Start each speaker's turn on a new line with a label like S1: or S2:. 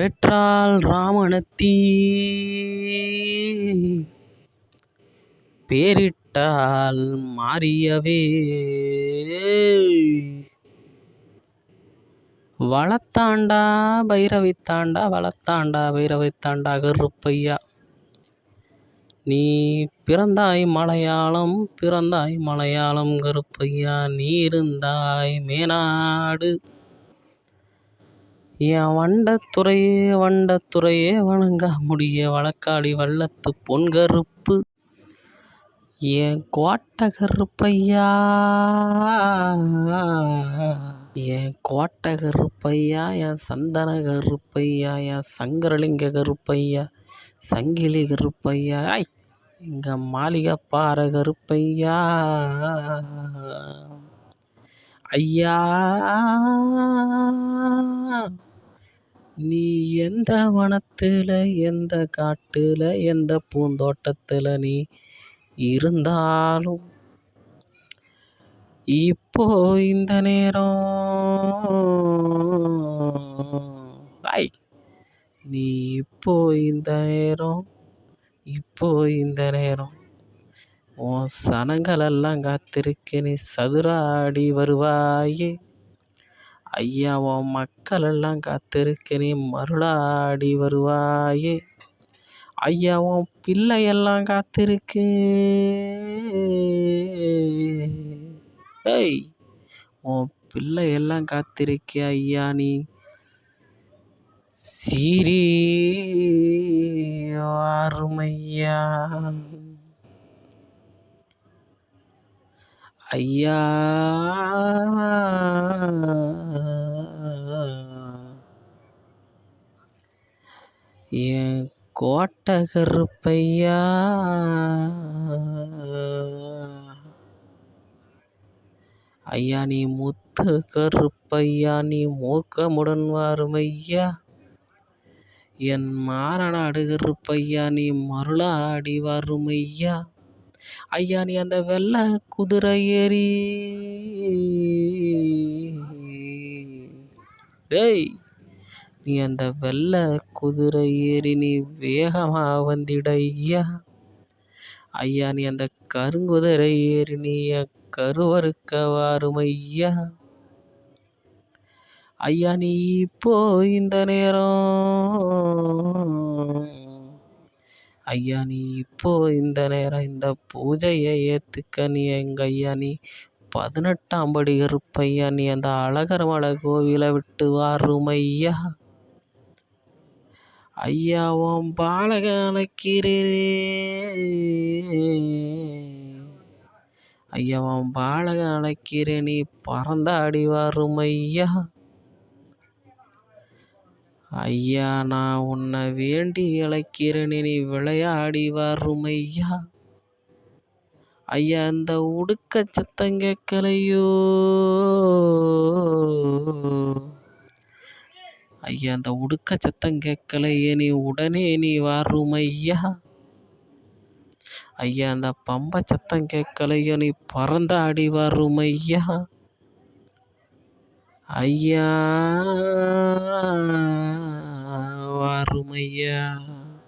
S1: பெற்றால் ராமணத்தி பேரிட்டால் மாறியவே. வளத்தாண்டா பைரவித்தாண்டா வளத்தாண்டா பைரவித்தாண்டா கருப்பையா. நீ பிறந்தாய் மலையாளம் பிறந்தாய் மலையாளம் கருப்பையா. நீ இருந்தாய் மேனாடு. என் வண்டத்துறையே வண்டத்துறையே வணங்க முடிய வழக்காளி வள்ளத்து பொன் கருப்பு. என் கோட்டகருப்பையா? என் கோட்டை கருப்பையா என் சந்தன கருப்பையா என் சங்கரலிங்க கருப்பையா சங்கிலி கருப்பையா ஐ எங்கள் மாளிகை பாறை கருப்பையா ஐயா! நீ எந்த வனத்தில் எந்த காட்டில் எந்த பூந்தோட்டத்தில் நீ இருந்தாலும் இப்போ இந்த நேரம். பாய் நீ இப்போ இந்த நேரம் இப்போ இந்த நேரம். உன் சனங்களெல்லாம் காத்திருக்கு நீ சதுராடி வருவாயே. ஐயா உன் மக்களெல்லாம் காத்திருக்க நீ மருளாடி வருவாயே. ஐயா உன் பிள்ளையெல்லாம் காத்திருக்கு. ஏய் உன் பிள்ளையெல்லாம் காத்திருக்க ஐயா நீ? சீரி வாருமையா ஐயா. என் கோட்டை கருப்பையா ஐயா நீ முத்து கருப்பையா நீ மூக்கமுடன் வாருமையா என் மாறநாடு கருப்பையா நீ மருளாடி வாருமையா ஐயா நீ அந்த வெள்ளை குதிரை ஏறி. டேய் நீ அந்த வெள்ளை குதிரை ஏறி நீ வேகமாக வந்திட ஐயா ஐயா நீ அந்த கருங்குதிரை ஏறி நீ என் கருவறுக்க வாரும் ஐயா. ஐயா நீ இப்போ இந்த நேரம். ஐயா நீ இப்போ இந்த நேரம். இந்த பூஜையை ஏற்றுக்க நீ எங்க ஐயா நீ பதினெட்டாம் படி கருப்பையா நீ அந்த அழகர் மலை கோவிலை விட்டு வாரும் ஐயா. ஐயாவும் பாலக அழைக்கிறே ஐயாவும் பாலக அழைக்கிறே நீ பறந்தாடி வரும் ஐயா ஐயா நான் உன்னை வேண்டி அழைக்கிறேன் நீ விளையாடி வரும் ஐயா ஐயா இந்த உடுக்க சத்தம் கேட்கலையோ ஐயா அந்த உடுக்க சத்தம் கேட்கலையே நீ உடனே நீ வாரும் ஐயா ஐயா அந்த பம்ப சத்தம் கேட்கலையோ? நீ பறந்தாடி வரும் ஐயா ஐயா வரும் ஐயா